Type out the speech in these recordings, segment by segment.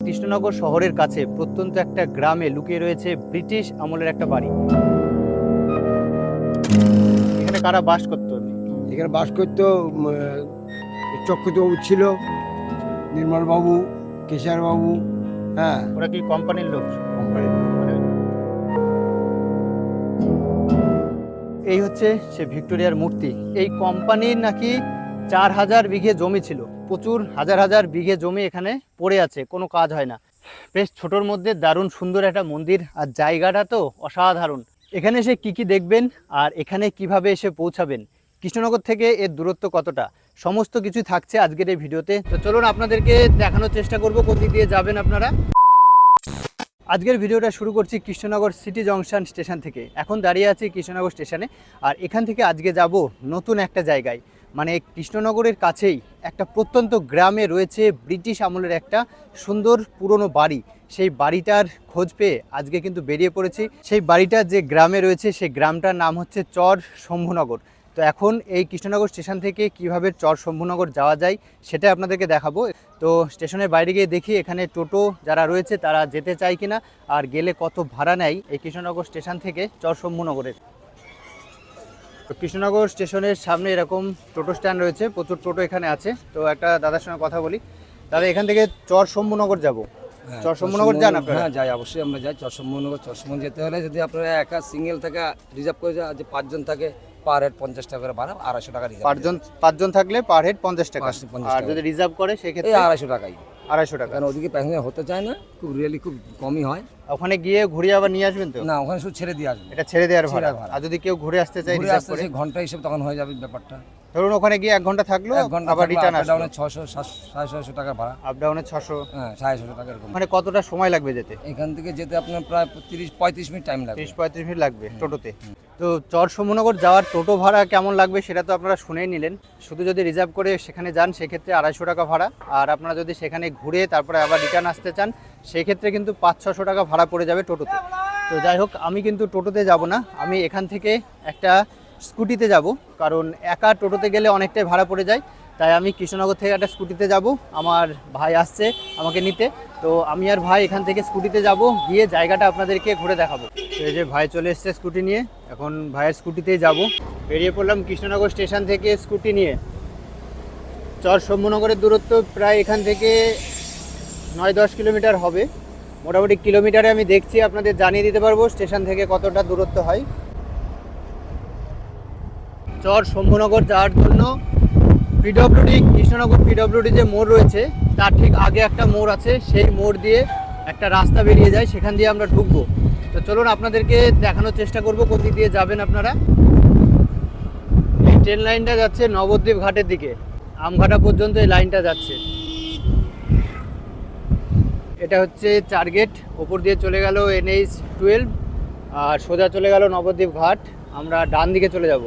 কৃষ্ণনগর শহরের কাছে প্রত্যন্ত একটা গ্রামে লুকিয়ে রয়েছে ব্রিটিশ আমলের একটা বাড়ি। এখানে কারা বাস করতো? এখানে বাস করতো চক্ষুবাবু ছিল নির্মলবাবু কেশারবাবু হ্যাঁ। ওরা কি কোম্পানির লোক? কোম্পানির এই হচ্ছে সে ভিক্টোরিয়ার মূর্তি। এই কোম্পানির নাকি চার হাজার বিঘে জমি ছিল। প্রচুর হাজার হাজার বিঘে জমি এখানে পড়ে আছে, কোনো কাজ হয় না। বেশ ছোটোর মধ্যে দারুণ সুন্দর একটা মন্দির আর জায়গাটা তো অসাধারণ। এখানে এসে কি কি দেখবেন আর এখানে কীভাবে এসে পৌঁছাবেন? কৃষ্ণনগর থেকে এর দূরত্ব কতটা? সমস্ত কিছু থাকছে আজকের এই ভিডিওতে। তো চলুন আপনাদেরকে দেখানোর চেষ্টা করব দিক দিয়ে যাবেন আপনারা। আজকের ভিডিওটা শুরু করছি কৃষ্ণনগর সিটি জংশন স্টেশন থেকে। এখন দাঁড়িয়ে আছি কৃষ্ণনগর স্টেশনে। আর এখান থেকে আজকে যাব নতুন একটা জায়গায়। মানে কৃষ্ণনগরের কাছেই একটা প্রত্যন্ত গ্রামে রয়েছে ব্রিটিশ আমলের একটা সুন্দর পুরনো বাড়ি। সেই বাড়িটার খোঁজ পেয়ে আজকে কিন্তু বেরিয়ে পড়েছি। সেই বাড়িটা যে গ্রামে রয়েছে, সেই গ্রামটার নাম হচ্ছে চর শম্ভুনগর। তো এখন এই কৃষ্ণনগর স্টেশন থেকে কীভাবে চর শম্ভুনগর যাওয়া যায় সেটা আপনাদেরকে দেখাবো। তো স্টেশনের বাইরে গিয়ে দেখি এখানে টোটো যারা রয়েছে তারা যেতে চায় কিনা আর গেলে কত ভাড়া নেয় এই কৃষ্ণনগর স্টেশন থেকে চর শম্ভুনগরের। তো কৃষ্ণনগর স্টেশনের সামনে এরকম টোটো স্ট্যান্ড রয়েছে প্রচুর টোটো এখানে আছে। তো একটা দাদার সঙ্গে কথা বলি। দাদা এখান থেকে চর শম্ভুনগর যাব। হ্যাঁ, চরশম্ভুনগর যান আপনারা? হ্যাঁ যাই অবশ্যই আমরা যাই। চরশম্ভুনগর চরশম্বুন যেতে হলে যদি আপনারা একা সিঙ্গেল থেকে রিজার্ভ করে যায় যে পাঁচজন থাকে পার হেড পঞ্চাশ টাকা করে ভাড়া আড়াইশো টাকা রিজার্ভ পাঁচজন পাঁচজন থাকলে পার হেড পঞ্চাশ টাকা। আর যদি রিজার্ভ করে সেক্ষেত্রে আড়াইশো টাকাই। আড়াইশো টাকা। কারণ ওদিকে প্যাসেঞ্জার হতে চায় না খুব রিয়েলি খুব কমই হয়। ওখানে গিয়ে ঘুরে আবার নিয়ে আসবেন তো? না ওখানে শুধু ছেড়ে দিয়ে আসবে। এটা ছেড়ে দেওয়ার ভাড়া। আর যদি কেউ ঘুরে আসতে চায় ঘুরে আসতে ঘণ্টা হিসেবে তখন হয়ে যাবে ব্যাপারটা। ধরুন ওখানে গিয়ে এক ঘণ্টা থাকল এক ঘণ্টা আবার রিটার্ন আসলো। ডাউনে ছশো সাড়ে ছশো টাকা ভাড়া। আপ ডাউনে ছশো হ্যাঁ সাড়ে ছশো টাকা এরকম। মানে কতটা সময় লাগবে যেতে? এখান থেকে যেতে আপনার প্রায় তিরিশ পঁয়ত্রিশ মিনিট টাইম লাগবে। তিরিশ পঁয়ত্রিশ মিনিট লাগবে টোটোতে। তো চর সমনগর যাওয়ার টোটো ভাড়া কেমন লাগবে সেটা তো আপনারা শুনেই নিলেন। শুধু যদি রিজার্ভ করে সেখানে যান সেক্ষেত্রে আড়াইশো টাকা ভাড়া। আর আপনারা যদি সেখানে ঘুরে তারপরে আবার রিটার্ন আসতে চান সেক্ষেত্রে কিন্তু পাঁচ ছশো টাকা ভাড়া পড়ে যাবে টোটোতে। তো যাই হোক আমি কিন্তু টোটোতে যাব না। আমি এখান থেকে একটা স্কুটিতে যাব, কারণ একা টোটোতে গেলে অনেকটাই ভাড়া পড়ে যায়। তাই আমি কৃষ্ণনগর থেকে একটা স্কুটিতে যাব, আমার ভাই আসছে আমাকে নিতে। তো আমি আর ভাই এখান থেকে স্কুটিতে যাব, গিয়ে জায়গাটা আপনাদেরকে ঘুরে দেখাবো। এই যে ভাই চলে এসছে স্কুটি নিয়ে, এখন ভাইয়ের স্কুটিতেই যাব। বেরিয়ে পড়লাম কৃষ্ণনগর স্টেশন থেকে স্কুটি নিয়ে। চর শম্ভুনগরের দূরত্ব প্রায় এখান থেকে নয় দশ কিলোমিটার হবে। মোটামুটি কিলোমিটারে আমি দেখছি, আপনাদের জানিয়ে দিতে পারব স্টেশন থেকে কতটা দূরত্ব হয়। চর শম্ভুনগর যাওয়ার জন্য পিডব্লিউডি কৃষ্ণনগর পিডব্লিউডি যে মোড় রয়েছে, তার ঠিক আগে একটা মোড় আছে, সেই মোড় দিয়ে একটা রাস্তা বেরিয়ে যায়, সেখান দিয়ে আমরা ঢুকবো। তো চলুন আপনাদেরকে দেখানোর চেষ্টা করব, কোন দিক দিয়ে যাবেন আপনারা। এই ট্রেন লাইনটা যাচ্ছে নবদ্বীপ ঘাটের দিকে। আমঘাটা পর্যন্ত এই লাইনটা যাচ্ছে। এটা হচ্ছে চার গেট ওপর দিয়ে চলে গেল এনএইচ টুয়েলভ, আর সোজা চলে গেল নবদ্বীপ ঘাট। আমরা ডান দিকে চলে যাব।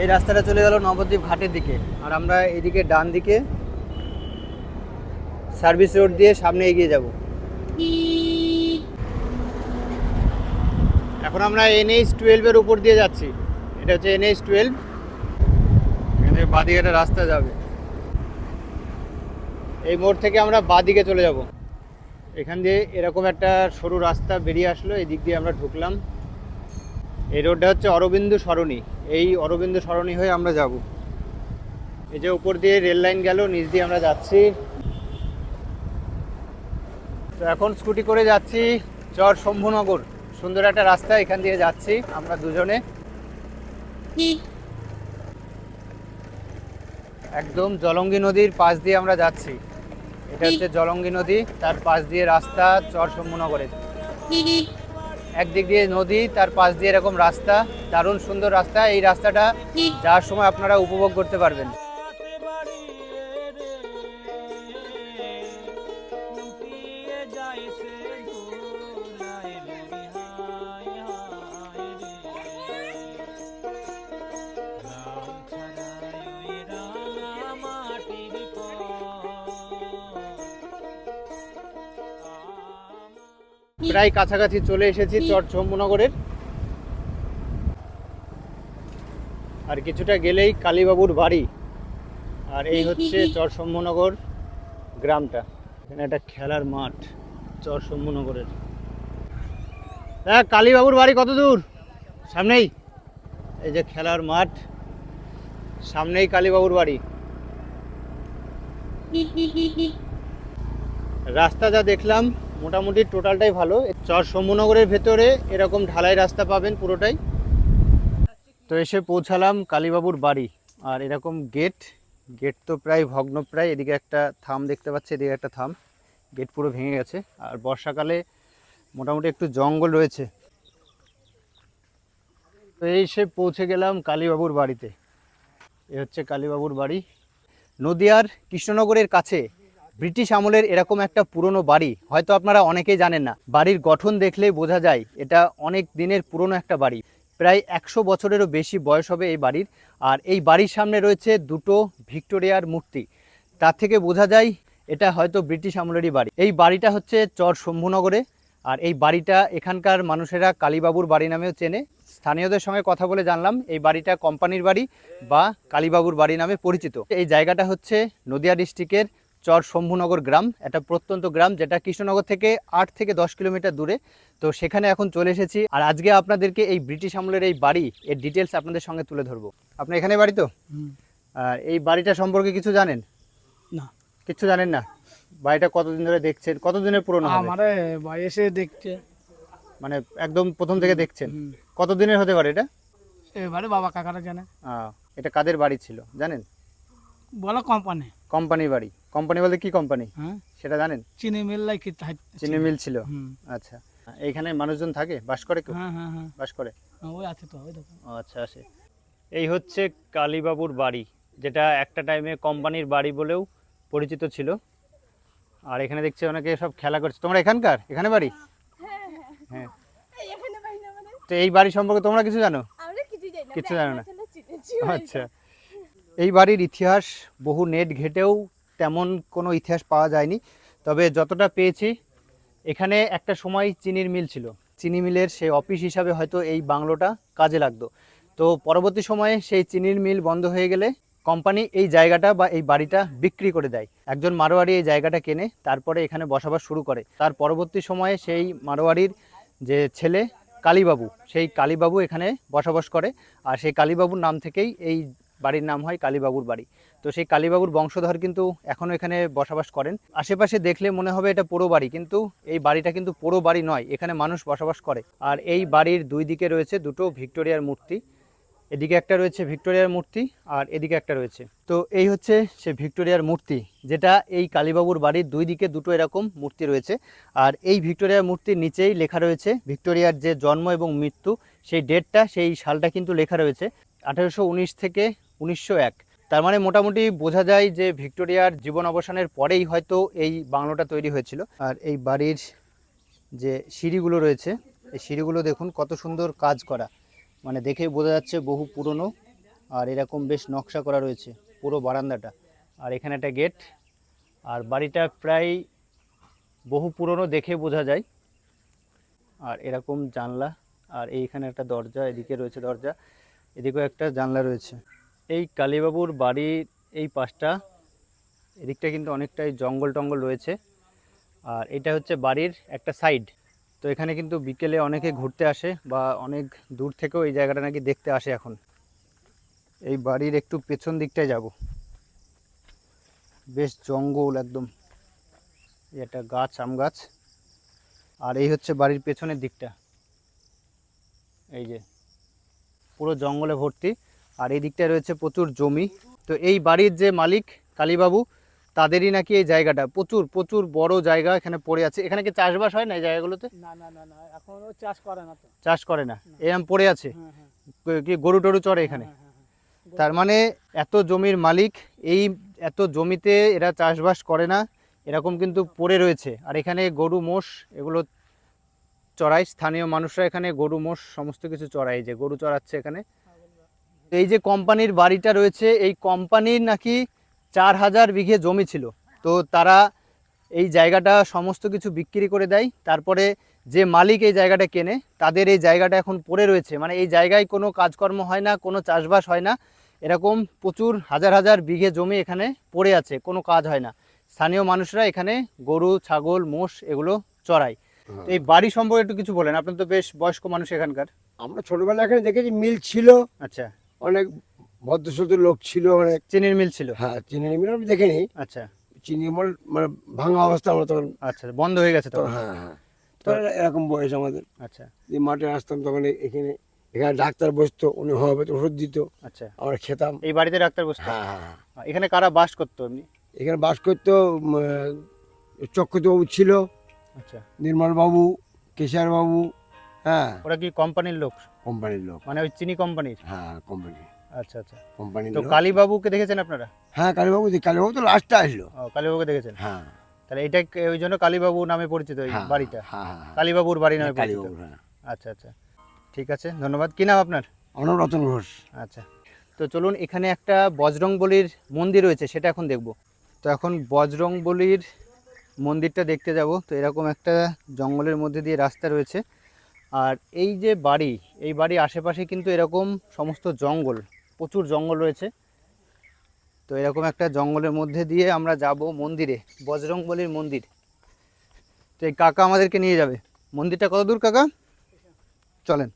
এই রাস্তাটা চলে গেল নবদ্বীপ ঘাটের দিকে। আর আমরা এদিকে ডান দিকে সার্ভিস রোড দিয়ে সামনে এগিয়ে যাব। এখন আমরা এনএইচ টুয়েলভের উপর দিয়ে যাচ্ছি। এটা হচ্ছে এনএইচ টুয়েলভ এখান বাদিকে একটা রাস্তা যাবে। এই মোড় থেকে আমরা বাদিকে চলে যাব। এখান দিয়ে এরকম একটা সরু রাস্তা বেরিয়ে আসলো এই দিক দিয়ে আমরা ঢুকলাম। এই রোডটা হচ্ছে অরবিন্দু সরণি। এই অরবিন্দু সরণি হয়ে আমরা যাব। এই যে উপর দিয়ে রেল লাইন গেল, নিচ দিয়ে আমরা যাচ্ছি। তো এখন স্কুটি করে যাচ্ছি চর শম্ভুনগর। সুন্দর একটা রাস্তা, এখান দিয়ে যাচ্ছি আমরা দুজনে। একদম জলঙ্গি নদীর পাশ দিয়ে আমরা যাচ্ছি। এটা হচ্ছে জলঙ্গি নদী, তার পাশ দিয়ে রাস্তা চর শম্ভুনগরের। একদিক দিয়ে নদী তার পাশ দিয়ে এরকম রাস্তা দারুণ সুন্দর রাস্তা। এই রাস্তাটা যাওয়ার সময় আপনারা উপভোগ করতে পারবেন। প্রায় কাছাকাছি চলে এসেছি চর শম্ভুনগরের আর কিছুটা গেলেই কালীবাবুর বাড়ি। আর এই হচ্ছে চরশম্ভনগর গ্রামটা। এখানে একটা খেলার মাঠ চরশম্ভনগরের দেখ কালীবাবুর বাড়ি কত দূর? সামনেই। এই যে খেলার মাঠ সামনেই কালীবাবুর বাড়ি। রাস্তা যা দেখলাম মোটামুটি টোটালটাই ভালো। চর শম্ভুনগরের ভেতরে এরকম ঢালাই রাস্তা পাবেন পুরোটাই। তো এসে পৌঁছালাম কালীবাবুর বাড়ি। আর এরকম গেট গেট তো প্রায় ভগ্নপ্রায় এদিকে একটা থাম দেখতে পাচ্ছি, এদিকে একটা থাম। গেট পুরো ভেঙে গেছে। আর বর্ষাকালে মোটামুটি একটু জঙ্গল রয়েছে। তো এই সে পৌঁছে গেলাম কালীবাবুর বাড়িতে। এ হচ্ছে কালীবাবুর বাড়ি। নদিয়ার কৃষ্ণনগরের কাছে। ব্রিটিশ আমলের এরকম একটা পুরনো বাড়ি, হয়তো আপনারা অনেকেই জানেন না। বাড়ির গঠন দেখলেই বোঝা যায়, এটা অনেক দিনের পুরনো একটা বাড়ি। প্রায় একশো বছরেরও বেশি বয়স হবে এই বাড়ির, আর এই বাড়ির সামনে রয়েছে দুটো ভিক্টোরিয়ার মূর্তি। তার থেকে বোঝা যায়, এটা হয়তো ব্রিটিশ আমলেরই বাড়ি। এই বাড়িটা হচ্ছে চর শম্ভুনগরে, আর এই বাড়িটা এখানকার মানুষেরা কালীবাবুর বাড়ি নামেও চেনে। স্থানীয়দের সঙ্গে কথা বলে জানলাম, এই বাড়িটা কোম্পানির বাড়ি বা কালীবাবুর বাড়ি নামে পরিচিত। এই জায়গাটা হচ্ছে নদিয়া ডিস্ট্রিক্টের চর শম্ভুনগর গ্রাম। একটা প্রত্যন্ত গ্রাম যেটা কৃষ্ণনগর থেকে আট থেকে দশ কিলোমিটার দূরে। তো সেখানে এখন চলে এসেছি। আর আজকে আপনাদেরকে এই ব্রিটিশ আমলের এই বাড়ি এর ডিটেলস আপনাদের সঙ্গে তুলে ধরবো। আপনি এখানে বাড়ি তো? আর এই বাড়িটা সম্পর্কে কিছু জানেন? না। কিছু জানেন না? বাড়িটা কতদিন ধরে দেখছেন? কতদিনের পুরনো? আমারে বয়সে দেখছে মানে একদম প্রথম থেকে দেখছেন? কতদিনের হতে পারে এটা? এবারে বাবা কাকারা জানে। এটা কাদের বাড়ি ছিল? জানেন? বলো কোম্পানি কোম্পানির বাড়ি। কোম্পানি বলতে কি কোম্পানি? হ্যাঁ? সেটা জানেন? চিনি মিল লাই কি চিনি মিল ছিল। আচ্ছা। এইখানে মানুষজন থাকে? বাস করে কেউ? হ্যাঁ হ্যাঁ হ্যাঁ। বাস করে? হ্যাঁ, ওই আছে তো ওই দেখো। ও আচ্ছা আসে এই হচ্ছে কালীবাবুর বাড়ি যেটা একটা টাইমে কোম্পানির বাড়ি বলেও পরিচিত ছিল। আর এখানে দেখছি অনেকে সব খেলা করছে। তোমরা এখানকার? এখানে বাড়ি? হ্যাঁ এখানে বাড়ি না মানে? তো এই বাড়ি সম্পর্কে তোমরা কিছু জানো? কিছু জানো না? আচ্ছা। এই বাড়ির ইতিহাস বহু নেট ঘেটেও তেমন কোনো ইতিহাস পাওয়া যায়নি। তবে যতটা পেয়েছি, এখানে একটা সময় চিনির মিল ছিল। চিনি মিলের সেই অফিস হিসাবে হয়তো এই বাংলোটা কাজে লাগতো। তো পরবর্তী সময়ে সেই চিনির মিল বন্ধ হয়ে গেলে কোম্পানি এই জায়গাটা বা এই বাড়িটা বিক্রি করে দেয়। একজন মারোয়ারি এই জায়গাটা কেনে, তারপরে এখানে বসবাস শুরু করে। তার পরবর্তী সময়ে সেই মারোয়ারির যে ছেলে কালীবাবু, সেই কালীবাবু এখানে বসবাস করে। আর সেই কালীবাবুর নাম থেকেই এই বাড়ির নাম হয় কালীবাবুর বাড়ি। তো সেই কালীবাবুর বংশধর কিন্তু এখনও এখানে বসবাস করেন। আশেপাশে দেখলে মনে হবে এটা পোড়ো বাড়ি, কিন্তু এই বাড়িটা কিন্তু পোড়ো বাড়ি নয়, এখানে মানুষ বসবাস করে। আর এই বাড়ির দুই দিকে রয়েছে দুটো ভিক্টোরিয়ার মূর্তি, এদিকে একটা রয়েছে ভিক্টোরিয়ার মূর্তি আর এদিকে একটা রয়েছে। তো এই হচ্ছে সে ভিক্টোরিয়ার মূর্তি, যেটা এই কালীবাবুর বাড়ির দুই দিকে দুটো এরকম মূর্তি রয়েছে। আর এই ভিক্টোরিয়ার মূর্তির নিচেই লেখা রয়েছে, ভিক্টোরিয়ার যে জন্ম এবং মৃত্যু, সেই ডেটটা, সেই সালটা কিন্তু লেখা রয়েছে। আঠেরোশো উনিশ থেকে উনিশশো এক। তার মানে মোটামুটি বোঝা যায় যে ভিক্টোরিয়ার জীবন অবসানের পরেই হয়তো এই বাংলোটা তৈরি হয়েছিল। আর এই বাড়ির যে সিঁড়িগুলো রয়েছে, এই সিঁড়িগুলো দেখুন কত সুন্দর কাজ করা। মানে দেখেই বোঝা যাচ্ছে বহু পুরনো আর এরকম বেশ নকশা করা রয়েছে পুরো বারান্দাটা। আর এখানে একটা গেট, আর বাড়িটা প্রায় বহু পুরনো দেখে বোঝা যায়। আর এরকম জানলা, আর এইখানে একটা দরজা, এদিকে রয়েছে দরজা, এদিকেও একটা জানলা রয়েছে। এই কালীবাবুর বাড়ির এই পাশটা, এদিকটা কিন্তু অনেকটাই জঙ্গল টঙ্গল রয়েছে। আর এটা হচ্ছে বাড়ির একটা সাইড। তো এখানে কিন্তু বিকেলে অনেকে ঘুরতে আসে বা অনেক দূর থেকেও এই জায়গাটা নাকি দেখতে আসে এখন। এই বাড়ির একটু পেছন দিকটায় যাব। বেশ জঙ্গল একদম। একটা গাছ, আম গাছ। আর এই হচ্ছে বাড়ির পেছনের দিকটা। এই যে, পুরো জঙ্গলে ভর্তি। আর এই দিকটায় রয়েছে প্রচুর জমি। তো এই বাড়ির যে মালিক কালীবাবু তাদেরই নাকি এই জায়গাটা প্রচুর প্রচুর বড় জায়গা এখানে পড়ে আছে। এখানে কি চাষবাস হয় না এই জায়গাগুলোতে? না না না না এখন চাষ করে না তো। চাষ করে না? এরম পড়ে আছে? হ্যাঁ হ্যাঁ। কি গরু টরু চড়ে এখানে? হ্যাঁ। তার মানে এত জমির মালিক এই এত জমিতে এরা চাষবাস করে না এরকম কিন্তু পড়ে রয়েছে। আর এখানে গরু মোষ এগুলো চড়ায়। স্থানীয় মানুষরা এখানে গরু মোষ সমস্ত কিছু চড়ায়। যে গরু চড়াচ্ছে এখানে। এই যে কোম্পানির বাড়িটা রয়েছে এই কোম্পানির নাকি চার হাজার বিঘে জমি ছিল। তো তারা এই জায়গাটা সমস্ত কিছু বিক্রি করে দেয়। তারপরে যে মালিক এই জায়গাটা কেনে তাদের এই জায়গাটা এখন পড়ে রয়েছে। মানে এই জায়গায় কোনো কাজকর্ম হয় না কোনো চাষবাস হয় না। এরকম প্রচুর হাজার হাজার বিঘে জমি এখানে পড়ে আছে কোনো কাজ হয় না। স্থানীয় মানুষরা এখানে গরু ছাগল মোষ এগুলো চড়ায়। তো এই বাড়ি সম্পর্কে একটু কিছু বলেন আপনার তো বেশ বয়স্ক মানুষ এখানকার। আমরা ছোটবেলা এখানে দেখেছি মিল ছিল। আচ্ছা। অনেক ভদ্রসদ্র লোক ছিল অনেক চিনির মিল ছিল? হ্যাঁ চিনি মিল আমি দেখিনি। আচ্ছা। চিনি মিল মানে ভাঙা অবস্থা আমরা তখন। আচ্ছা বন্ধ হয়ে গেছে তখন? হ্যাঁ হ্যাঁ। তখন এরকম বয়স আমাদের। আচ্ছা। যে মাঠে আসতাম তখন এখানে এখানে ডাক্তার বসতো উনি হোমিওপ্যাথি ওষুধ দিত। আচ্ছা। আমরা খেতাম। এই বাড়িতে ডাক্তার বসতো? হ্যাঁ হ্যাঁ হ্যাঁ। এখানে কারা বাস করতো এমনি? এখানে বাস করতো চক্ষুবাবু ছিল। আচ্ছা। নির্মল বাবু কেশার বাবু হ্যাঁ। ওরা কি কোম্পানির লোক? কোম্পানির লোক। মানে ওই চিনি কোম্পানির হ্যাঁ কোম্পানি আচ্ছা আচ্ছা। কোম্পানির তো কালীবাবুকে দেখেছেন আপনারা? হ্যাঁ কালীবাবু কালীবাবু তো লাস্টে আসলো। ও কালীবাবুকে দেখেছেন? হ্যাঁ। তাহলে এটা ওই জন্য কালীবাবু নামে পরিচিত এই হ্যাঁ, বাড়িটা। হ্যাঁ হ্যাঁ হ্যাঁ। কালীবাবুর বাড়ি নামে পরিচিত। আচ্ছা আচ্ছা। ঠিক আছে ধন্যবাদ। কি নাম আপনার? অনব রতন ঘোষ। আচ্ছা। তো চলুন এখানে একটা বজরং বলির মন্দির রয়েছে সেটা এখন দেখব। তো এখন বজরং বলির মন্দিরটা দেখতে যাব। তো এরকম একটা জঙ্গলের মধ্যে দিয়ে রাস্তা রয়েছে। আর এই যে বাড়ি, এই বাড়ি আশেপাশে কিন্তু এরকম সমস্ত জঙ্গল, প্রচুর জঙ্গল রয়েছে। তো এরকম একটা জঙ্গলের মধ্যে দিয়ে আমরা যাব মন্দিরে বজরং বলির মন্দির। তো এই কাকা আমাদেরকে নিয়ে যাবে। মন্দিরটা কত দূর কাকা? চলেন।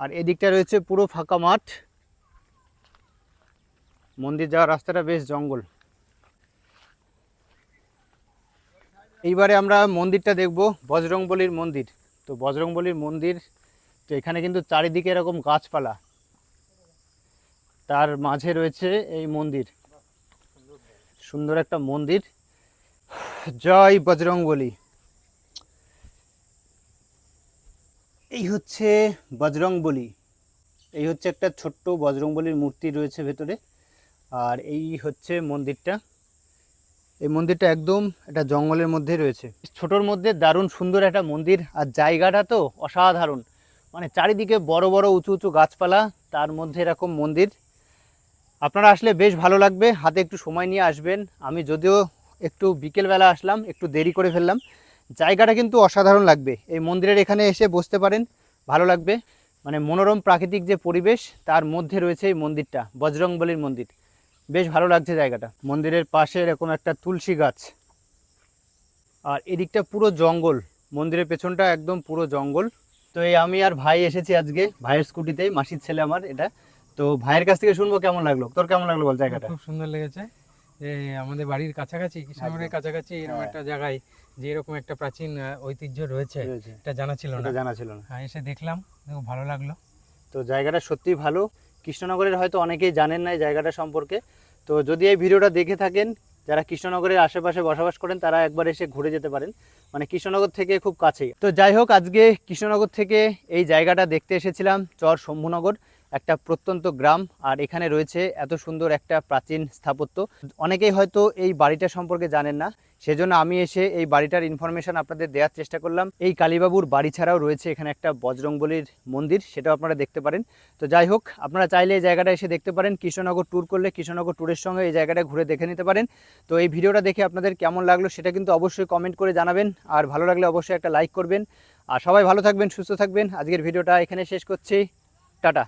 আর এদিকটা রয়েছে পুরো ফাঁকা মাঠ। মন্দির যাওয়ার রাস্তাটা বেশ জঙ্গল। এইবারে আমরা মন্দিরটা দেখব, বজরংবলির মন্দির। তো বজরংবলির মন্দির, তো এখানে কিন্তু চারিদিকে এরকম গাছপালা। তার মাঝে রয়েছে এই মন্দির। সুন্দর একটা মন্দির। জয় বজরংবলী। এই হচ্ছে বজরংবলী। এই হচ্ছে একটা ছোট্ট বজরংবলীর মূর্তি রয়েছে ভেতরে। আর এই হচ্ছে মন্দিরটা। এই মন্দিরটা একদম এটা জঙ্গলের মধ্যে রয়েছে। ছোটোর মধ্যে দারুণ সুন্দর একটা মন্দির আর জায়গাটা তো অসাধারণ। মানে চারিদিকে বড় বড় উঁচু উঁচু গাছপালা, তার মধ্যে এরকম মন্দির। আপনারা আসলে বেশ ভালো লাগবে, হাতে একটু সময় নিয়ে আসবেন। আমি যদিও একটু বিকেলবেলা আসলাম, একটু দেরি করে ফেললাম। জায়গাটা কিন্তু অসাধারণ লাগবে। এই মন্দিরের এখানে এসে বসতে পারেন, ভালো লাগবে। মানে মনোরম প্রাকৃতিক যে পরিবেশ, তার মধ্যে রয়েছে এই মন্দিরটা, বজরংবলির মন্দির। বেশ ভালো লাগছে জায়গাটা। মন্দিরের পাশে এরকম একটা তুলসী গাছ। আর এদিকটা পুরো জঙ্গল। মন্দিরের পেছনটা একদম পুরো জঙ্গল। তো এই আমি আর ভাই এসেছি আজকে ভাইয়ের স্কুটিতে মাসির ছেলে আমার এটা। তো ভাইয়ের কাছ থেকে শুনব কেমন লাগল। তোর কেমন লাগল বল জায়গাটা? খুব সুন্দর লেগেছে। আমাদের বাড়ির কাছাকাছি কৃষ্ণনগরের কাছাকাছি এরকম হ্যাঁ। একটা জায়গায় যে এরকম একটা প্রাচীন ঐতিহ্য রয়েছে। এটা জানা ছিল না। জানা ছিল না। হ্যাঁ এসে দেখলাম খুব ভালো লাগল। তো জায়গাটা সত্যিই ভালো। কৃষ্ণনগরের হয়তো অনেকেই জানেন না এই জায়গাটা সম্পর্কে। তো যদি এই ভিডিওটা দেখে থাকেন, যারা কৃষ্ণনগরের আশেপাশে বসবাস করেন, তারা একবার এসে ঘুরে যেতে পারেন। মানে কৃষ্ণনগর থেকে খুব কাছেই। তো যাই হোক, আজকে কৃষ্ণনগর থেকে এই জায়গাটা দেখতে এসেছিলাম, চর শম্ভুনগর। একটা প্রত্যন্ত গ্রাম, আর এখানে রয়েছে এত সুন্দর একটা প্রাচীন স্থাপত্য। অনেকেই হয়তো এই বাড়িটা সম্পর্কে জানেন না, সেজন্য আমি এসে এই বাড়িটার ইনফরমেশন আপনাদের দেওয়ার চেষ্টা করলাম। এই কালীবাবুর বাড়ি ছাড়াও রয়েছে এখানে একটা বজরংবলির মন্দির, সেটাও আপনারা দেখতে পারেন। তো যাই হোক, আপনারা চাইলে এই জায়গাটা এসে দেখতে পারেন। কৃষ্ণনগর ট্যুর করলে কৃষ্ণনগর ট্যুরের সঙ্গে এই জায়গাটা ঘুরে দেখে নিতে পারেন। তো এই ভিডিওটা দেখে আপনাদের কেমন লাগল সেটা কিন্তু অবশ্যই কমেন্ট করে জানাবেন। আর ভালো লাগলে অবশ্যই একটা লাইক করবেন। আর সবাই ভালো থাকবেন, সুস্থ থাকবেন। আজকের ভিডিওটা এখানে শেষ করছি। টাটা।